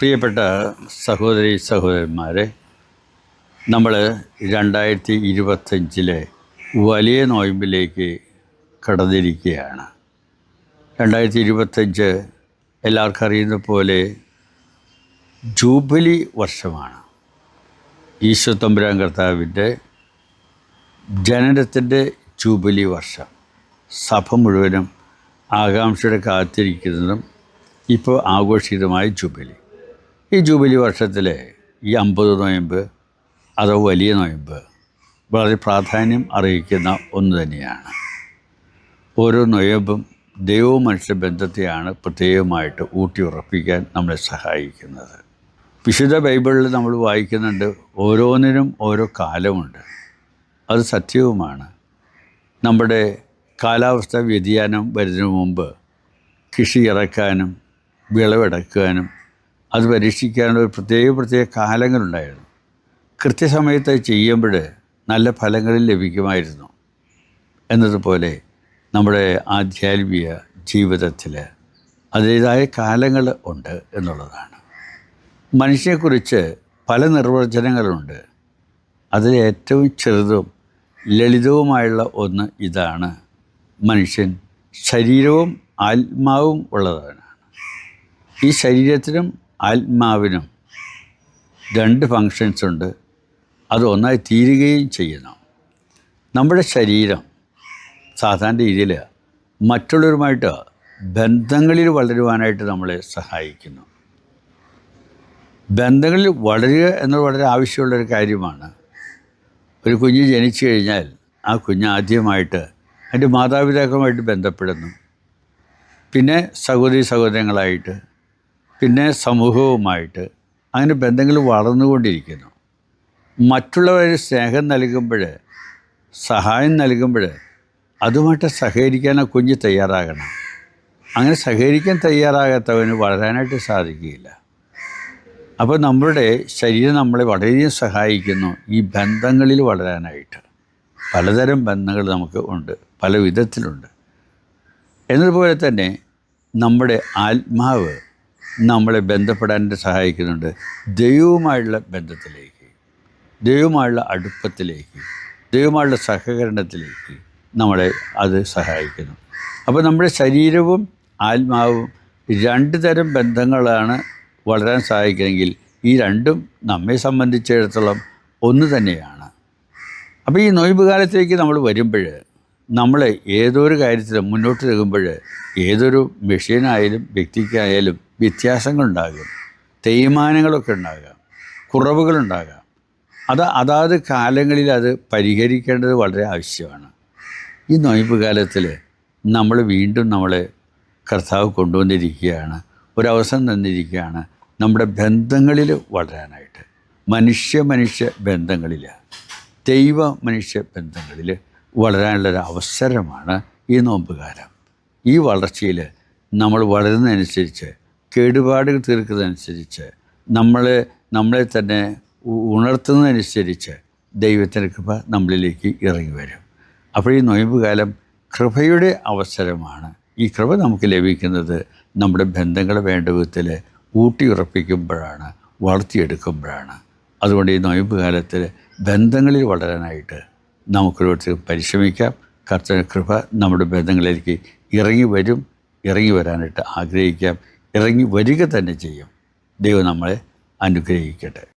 പ്രിയപ്പെട്ട സഹോദരി സഹോദരന്മാരെ നമ്മൾ രണ്ടായിരത്തി ഇരുപത്തഞ്ചിലെ വലിയ നോയമ്പിലേക്ക് കടന്നിരിക്കുകയാണ്. രണ്ടായിരത്തി ഇരുപത്തഞ്ച് എല്ലാവർക്കും അറിയുന്ന പോലെ ജൂബിലി വർഷമാണ്. ഈശോ തമ്പുരാൻ കർത്താവിന്റെ ജനനത്തിന്റെ ജൂബിലി വർഷം. സഭ മുഴുവനും ആകാംക്ഷയുടെ കാത്തിരിക്കുന്നതും ഇപ്പോൾ ആഘോഷിതമായ ജൂബിലി. ഈ ജൂബിലി വർഷത്തിലെ ഈ അമ്പത് നോയമ്പ് അതോ വലിയ നോയമ്പ് വളരെ പ്രാധാന്യം അറിയിക്കുന്ന ഒന്ന് തന്നെയാണ്. ഓരോ നൊയമ്പും ദൈവവും മനുഷ്യ ബന്ധത്തെയാണ് പ്രത്യേകമായിട്ട് ഊട്ടി ഉറപ്പിക്കാൻ നമ്മളെ സഹായിക്കുന്നത്. വിശുദ്ധ ബൈബിളിൽ നമ്മൾ വായിക്കുന്നുണ്ട് ഓരോന്നിനും ഓരോ കാലമുണ്ട്. അത് സത്യവുമാണ്. നമ്മുടെ കാലാവസ്ഥ വ്യതിയാനം വരുന്നതിന് മുമ്പ് കൃഷി ഇറക്കാനും വിളവെടുക്കാനും അത് പരീക്ഷിക്കാനുള്ള ഒരു പ്രത്യേക പ്രത്യേക കാലങ്ങളുണ്ടായിരുന്നു. കൃത്യസമയത്ത് ചെയ്യുമ്പോൾ നല്ല ഫലങ്ങളിൽ ലഭിക്കുമായിരുന്നു. എന്നതുപോലെ നമ്മുടെ ആധ്യാത്മിക ജീവിതത്തിൽ അതേതായ കാലങ്ങൾ ഉണ്ട് എന്നുള്ളതാണ്. മനുഷ്യനെക്കുറിച്ച് പല നിർവചനങ്ങളുണ്ട്. അതിൽ ഏറ്റവും ചെറുതും ലളിതവുമായുള്ള ഒന്ന് ഇതാണ്. മനുഷ്യൻ ശരീരവും ആത്മാവും ഉള്ളതാണ് ഈ ശരീരത്തിനും ആത്മാവിനും രണ്ട് ഫങ്ഷൻസ് ഉണ്ട്. അത് ഒന്നായി തീരുകയും ചെയ്യണം. നമ്മുടെ ശരീരം സാധാരണ രീതിയിൽ മറ്റുള്ളവരുമായിട്ട് ബന്ധങ്ങളിൽ വളരുവാനായിട്ട് നമ്മളെ സഹായിക്കുന്നു. ബന്ധങ്ങളിൽ വളരുക എന്നത് വളരെ ആവശ്യമുള്ളൊരു കാര്യമാണ്. ഒരു കുഞ്ഞ് ജനിച്ചു കഴിഞ്ഞാൽ ആ കുഞ്ഞ് ആദ്യമായിട്ട് അതിന്റെ മാതാപിതാക്കളുമായിട്ട് ബന്ധപ്പെടുന്നു. പിന്നെ സഹോദരി സഹോദരങ്ങളായിട്ട് പിന്നെ സമൂഹവുമായിട്ട് അങ്ങനെ ബന്ധങ്ങൾ വളർന്നുകൊണ്ടിരിക്കുന്നു. മറ്റുള്ളവർ സ്നേഹം നൽകുമ്പോൾ സഹായം നൽകുമ്പോൾ അതുമായിട്ട് സഹകരിക്കാൻ ആ കുഞ്ഞ് തയ്യാറാകണം. അങ്ങനെ സഹകരിക്കാൻ തയ്യാറാകാത്തവന് വളരാനായിട്ട് സാധിക്കുകയില്ല. അപ്പോൾ നമ്മുടെ ശരീരം നമ്മളെ വളരെയധികം സഹായിക്കുന്നു ഈ ബന്ധങ്ങളിൽ വളരാനായിട്ട്. പലതരം ബന്ധങ്ങൾ നമുക്ക് ഉണ്ട് പല വിധത്തിലുണ്ട്. എന്നതുപോലെ തന്നെ നമ്മുടെ ആത്മാവ് നമ്മളെ ബന്ധപ്പെടാൻ സഹായിക്കുന്നുണ്ട്. ദൈവവുമായുള്ള ബന്ധത്തിലേക്ക് ദൈവമായുള്ള അടുപ്പത്തിലേക്ക് ദൈവമായുള്ള സഹകരണത്തിലേക്ക് നമ്മളെ അത് സഹായിക്കുന്നു. അപ്പോൾ നമ്മുടെ ശരീരവും ആത്മാവും രണ്ട് തരം ബന്ധങ്ങളാണ് വളരാൻ സഹായിക്കുന്നതെങ്കിൽ ഈ രണ്ടും നമ്മെ സംബന്ധിച്ചിടത്തോളം ഒന്ന് തന്നെയാണ്. അപ്പോൾ ഈ നൊയമ്പ് കാലത്തേക്ക് നമ്മൾ വരുമ്പോൾ നമ്മൾ ഏതൊരു കാര്യത്തിലും മുന്നോട്ട് നിൽക്കുമ്പോൾ ഏതൊരു മെഷീനായാലും വ്യക്തിക്കായാലും വ്യത്യാസങ്ങളുണ്ടാകും. തേയ്മാനങ്ങളൊക്കെ ഉണ്ടാകാം. കുറവുകളുണ്ടാകാം. അത് അതാത് കാലങ്ങളിൽ അത് പരിഹരിക്കേണ്ടത് വളരെ ആവശ്യമാണ്. ഈ നൊയമ്പ് കാലത്തിൽ നമ്മൾ വീണ്ടും നമ്മളെ കർത്താവ് കൊണ്ടുവന്നിരിക്കുകയാണ്. ഒരവസരം തന്നിരിക്കുകയാണ്. നമ്മുടെ ബന്ധങ്ങളിൽ വളരാനായിട്ട്. മനുഷ്യ മനുഷ്യ ബന്ധങ്ങളിൽ ദൈവ മനുഷ്യ ബന്ധങ്ങളിൽ വളരാനുള്ളൊരു അവസരമാണ് ഈ നോമ്പുകാലം. ഈ വളർച്ചയിൽ നമ്മൾ വളരുന്നതനുസരിച്ച് കേടുപാടുകൾ തീർക്കുന്നതനുസരിച്ച് നമ്മൾ നമ്മളെ തന്നെ ഉണർത്തുന്നതനുസരിച്ച് ദൈവത്തിന്റെ കൃപ നമ്മളിലേക്ക് ഇറങ്ങി വരും. അപ്പോൾ ഈ നോയമ്പുകാലം കൃപയുടെ അവസരമാണ്. ഈ കൃപ നമുക്ക് ലഭിക്കുന്നത് നമ്മുടെ ബന്ധങ്ങൾ വേണ്ട വിധത്തിൽ ഊട്ടിയുറപ്പിക്കുമ്പോഴാണ് വളർത്തിയെടുക്കുമ്പോഴാണ്. അതുകൊണ്ട് ഈ നൊയമ്പ് കാലത്തിൽ ബന്ധങ്ങളിൽ വളരാനായിട്ട് നമുക്കൊരുത്തരും പരിശ്രമിക്കാം. കർത്തന കൃപ നമ്മുടെ ബന്ധങ്ങളിലേക്ക് ഇറങ്ങി വരും. ഇറങ്ങി വരാനായിട്ട് ആഗ്രഹിക്കാം. ഇറങ്ങി വരിക തന്നെ ചെയ്യും. ദൈവം നമ്മളെ അനുഗ്രഹിക്കട്ടെ.